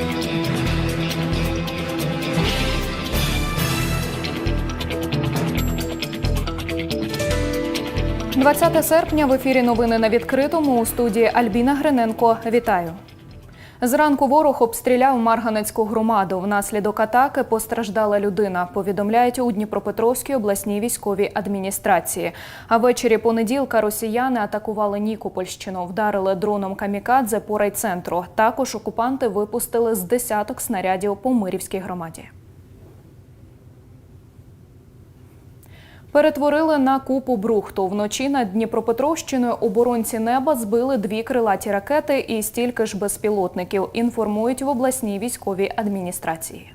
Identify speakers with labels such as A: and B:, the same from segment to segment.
A: – 20 серпня в ефірі новини на відкритому у студії Альбіна Гриненко. Вітаю. Зранку ворог обстріляв Марганецьку громаду. Внаслідок атаки постраждала людина. Повідомляють у Дніпропетровській обласній військовій адміністрації. А ввечері понеділка росіяни атакували Нікопольщину, вдарили дроном камікадзе по райцентру. Також окупанти випустили з десяток снарядів по Мирівській громаді. Перетворили на купу брухту. Вночі над Дніпропетровщиною оборонці неба збили дві крилаті ракети і стільки ж безпілотників. Інформують в обласній військовій адміністрації.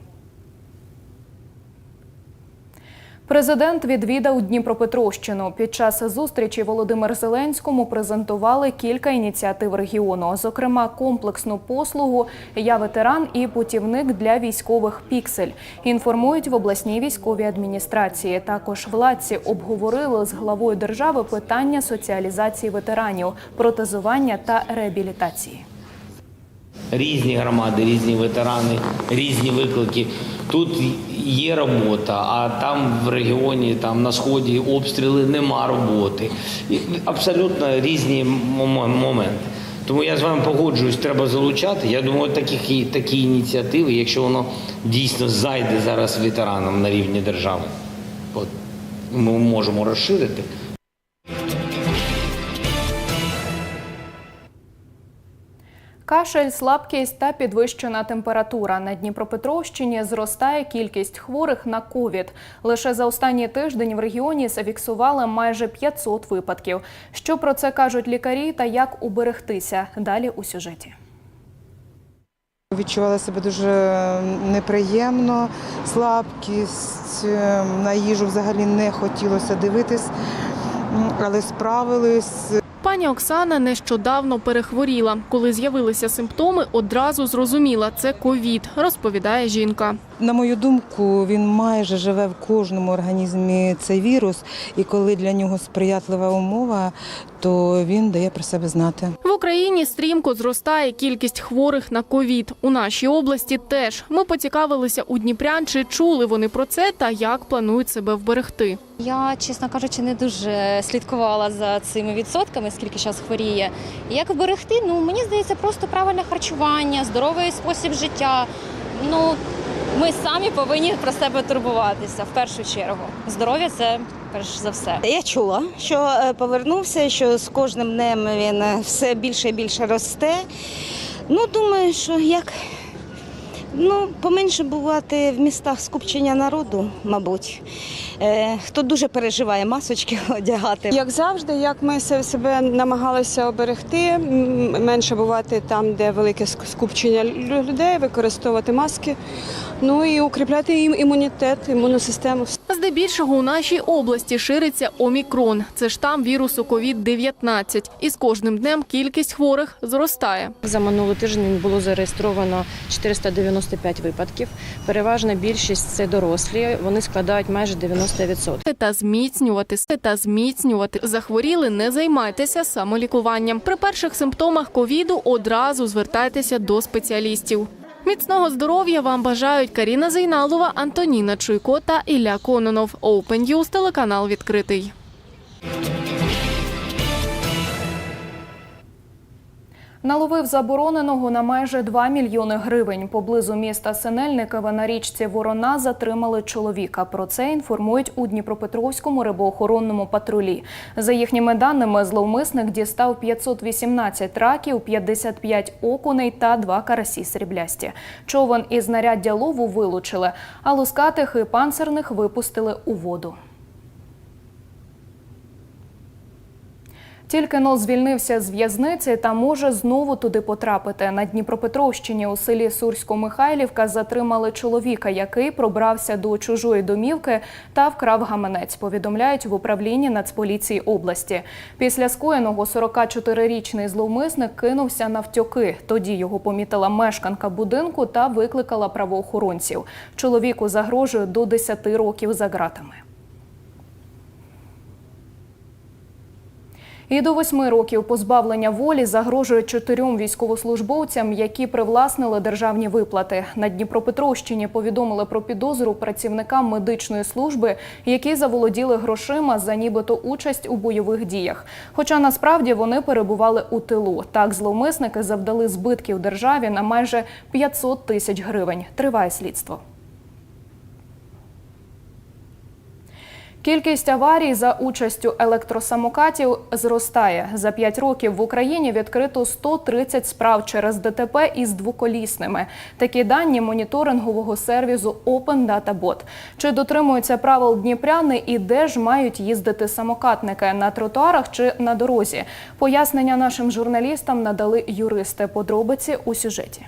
A: Президент відвідав Дніпропетровщину. Під час зустрічі Володимир Зеленському презентували кілька ініціатив регіону, зокрема комплексну послугу Я ветеран і путівник для військових піксель. Інформують в обласній військовій адміністрації. Також владці обговорили з главою держави питання соціалізації ветеранів, протезування та реабілітації.
B: Різні громади, різні ветерани, різні виклики. Тут є робота, а там в регіоні, там на сході обстріли нема роботи. І Абсолютно різні моменти. Тому я з вами погоджуюсь, треба залучати. Я думаю, такі, такі ініціативи, якщо воно дійсно зайде зараз ветеранам на рівні держави, от, ми можемо розширити.
A: Кашель, слабкість та підвищена температура. На Дніпропетровщині зростає кількість хворих на ковід. Лише за останній тиждень в регіоні зафіксували майже 500 випадків. Що про це кажуть лікарі та як уберегтися? Далі у сюжеті.
C: Відчувала себе дуже неприємно, слабкість, е, на їжу взагалі не хотілося дивитись, але справились.
D: Пані Оксана нещодавно перехворіла. Коли з'явилися симптоми, одразу зрозуміла – це ковід, розповідає жінка.
C: На мою думку, він майже живе в кожному організмі цей вірус, і коли для нього сприятлива умова, то він дає про себе знати.
D: В Україні стрімко зростає кількість хворих на ковід. У нашій області теж. Ми поцікавилися у дніпрян, чи чули вони про це та як планують себе вберегти.
E: Я, чесно кажучи, не дуже слідкувала за цими відсотками, скільки зараз хворіє. Як вберегти? Ну мені здається, просто правильне харчування, здоровий спосіб життя. Ну ми самі повинні про себе турбуватися в першу чергу. Здоров'я це перш за все.
F: Я чула, що е, повернувся, що з кожним днем він е, все більше і більше росте. Ну, думаю, що як ну, поменше бувати в містах скупчення народу, мабуть. Е, хто дуже переживає масочки одягати.
G: Як завжди, як ми себе намагалися оберегти, менше бувати там, де велике скупчення людей, використовувати маски, ну і укріпляти ім- імунітет, імунну систему.
D: Здебільшого у нашій області шириться омікрон. Це штам вірусу ковід-19. І з кожним днем кількість хворих зростає.
H: За минулий тиждень було зареєстровано 495 випадків. Переважна більшість це дорослі. Вони складають майже 90%.
D: Та зміцнювати та зміцнювати захворіли. Не займайтеся самолікуванням. При перших симптомах ковіду одразу звертайтеся до спеціалістів. Міцного здоров'я вам бажають Каріна Зейналова, Антоніна Чуйко та Ілля Кононов. Open News, телеканал відкритий.
A: Наловив забороненого на майже 2 мільйони гривень. Поблизу міста Синельникове на річці Ворона затримали чоловіка. Про це інформують у Дніпропетровському рибоохоронному патрулі. За їхніми даними, зловмисник дістав 518 раків, 55 окуней та два карасі сріблясті. Човен і знаряддя лову вилучили, а лускатих і панцирних випустили у воду. Тільки но звільнився з в'язниці та може знову туди потрапити. На Дніпропетровщині у селі Сурсько-Михайлівка затримали чоловіка, який пробрався до чужої домівки та вкрав гаманець. Повідомляють в управлінні Нацполіції області. Після скоєного 44-річний зловмисник кинувся навтьоки. Тоді його помітила мешканка будинку та викликала правоохоронців. Чоловіку загрожує до 10 років за ґратами. І до восьми років позбавлення волі загрожує чотирьом військовослужбовцям, які привласнили державні виплати. На Дніпропетровщині повідомили про підозру працівникам медичної служби, які заволоділи грошима за нібито участь у бойових діях. Хоча насправді вони перебували у тилу. Так зловмисники завдали збитків державі на майже 500 тисяч гривень. Триває слідство. Кількість аварій за участю електросамокатів зростає. За 5 років в Україні відкрито 130 справ через ДТП із двоколісними. Такі дані моніторингового сервісу Open Data Bot. Чи дотримуються правил дніпряни і де ж мають їздити самокатники на тротуарах чи на дорозі? Пояснення нашим журналістам надали юристи. Подробиці у сюжеті.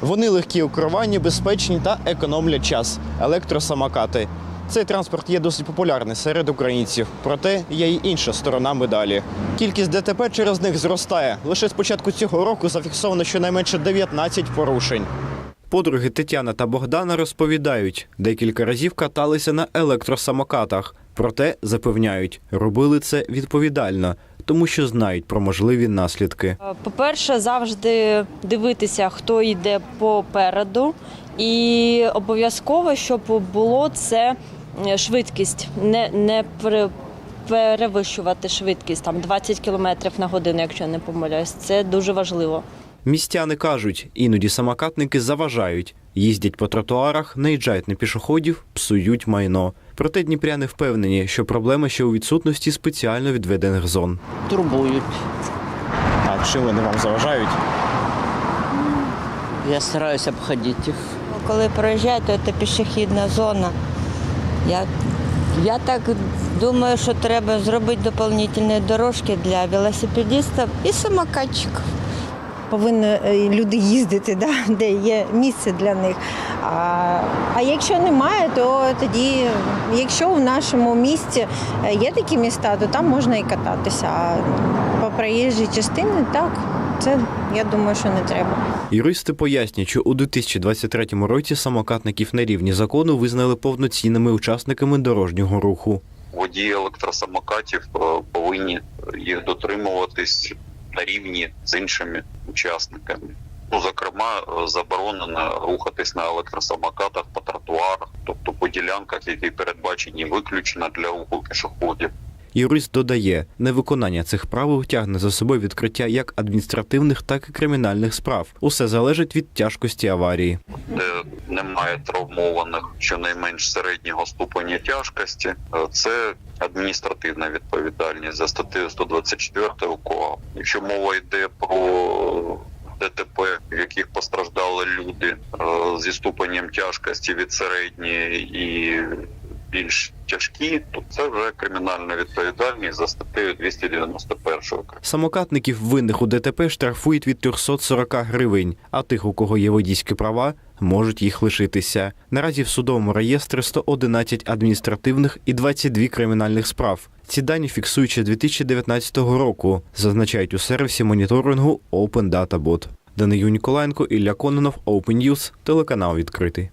I: Вони легкі у керуванні, безпечні та економлять час. Електросамокати. Цей транспорт є досить популярний серед українців. Проте є й інша сторона медалі. Кількість ДТП через них зростає. Лише з початку цього року зафіксовано щонайменше 19 порушень. Подруги Тетяна та Богдана розповідають, декілька разів каталися на електросамокатах. Проте запевняють, робили це відповідально, тому що знають про можливі наслідки.
J: По-перше, завжди дивитися, хто йде попереду, і обов'язково, щоб було це е, швидкість, не, не пере- перевищувати швидкість там 20 км на годину, якщо я не помиляюсь. Це дуже важливо.
I: Містяни кажуть, іноді самокатники заважають, їздять по тротуарах, наїжджають на пішоходів, псують майно. Проте дніпряни впевнені, що проблема ще у відсутності спеціально відведених зон.
K: турбують.
I: А чи вони вам заважають?
K: Я стараюся обходити їх.
F: Коли проїжджаю, то це пішохідна зона. Я, я так думаю, що треба зробити доповнительні дорожки для велосипедистів і самокатчиків.
L: повинні е, люди їздити, да, де є місце для них. А, а якщо немає, то тоді, якщо в нашому місті е, є такі міста, то там можна і кататися. А по проїжджій частині так, це я думаю, що не треба.
I: Юристи пояснюють, що у 2023 році самокатників на рівні закону визнали повноцінними учасниками дорожнього руху.
M: водії електросамокатів е, повинні їх дотримуватись на рівні з іншими учасниками. Ну, зокрема, е, заборонено рухатись на електросамокатах по тротуарах, тобто по ділянках, які передбачені виключно для руху пішоходів.
I: Юрист додає, невиконання цих правил тягне за собою відкриття як адміністративних, так і кримінальних справ. Усе залежить від тяжкості аварії.
M: де немає травмованих щонайменш середнього ступеня тяжкості, е, це адміністративна відповідальність за статтею 124 КОАП. Якщо мова йде про ДТП, в яких постраждали люди е, зі ступенем тяжкості від середньої і більш тяжкі, то це вже кримінальна відповідальність за статтею 291 КР.
I: Самокатників винних у ДТП штрафують від 340 гривень, а тих, у кого є водійські права, можуть їх лишитися. Наразі в судовому реєстрі 111 адміністративних і 22 кримінальних справ. Ці дані фіксують ще 2019 року, зазначають у сервісі моніторингу Open Data Bot. Данию Ніколаєнко, Ілля Кононов, Open News, телеканал відкритий.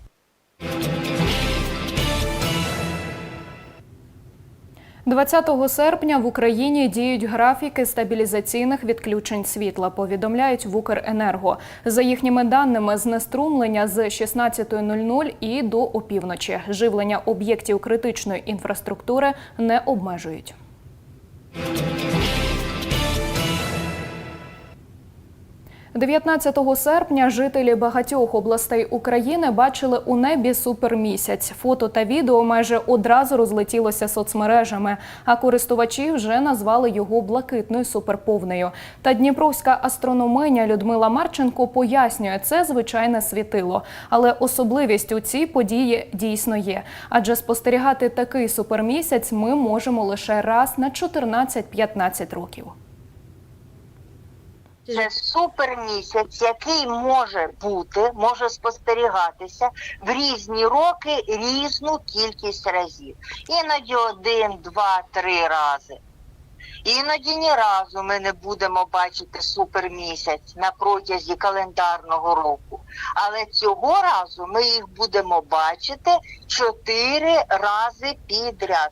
A: – 20 серпня в Україні діють графіки стабілізаційних відключень світла, повідомляють в Укренерго. За їхніми даними, знеструмлення з 16.00 і до опівночі. Живлення об'єктів критичної інфраструктури не обмежують. – 19 серпня жителі багатьох областей України бачили у небі супермісяць. Фото та відео майже одразу розлетілося соцмережами, а користувачі вже назвали його блакитною суперповнею. Та дніпровська астрономиня Людмила Марченко пояснює, це звичайне світило. Але особливість у цій події дійсно є. Адже спостерігати такий супермісяць ми можемо лише раз на 14-15 років.
N: Це супермісяць, який може бути, може спостерігатися в різні роки різну кількість разів. Іноді один, два, три рази. Іноді ні разу ми не будемо бачити супермісяць на протязі календарного року. Але цього разу ми їх будемо бачити чотири рази підряд.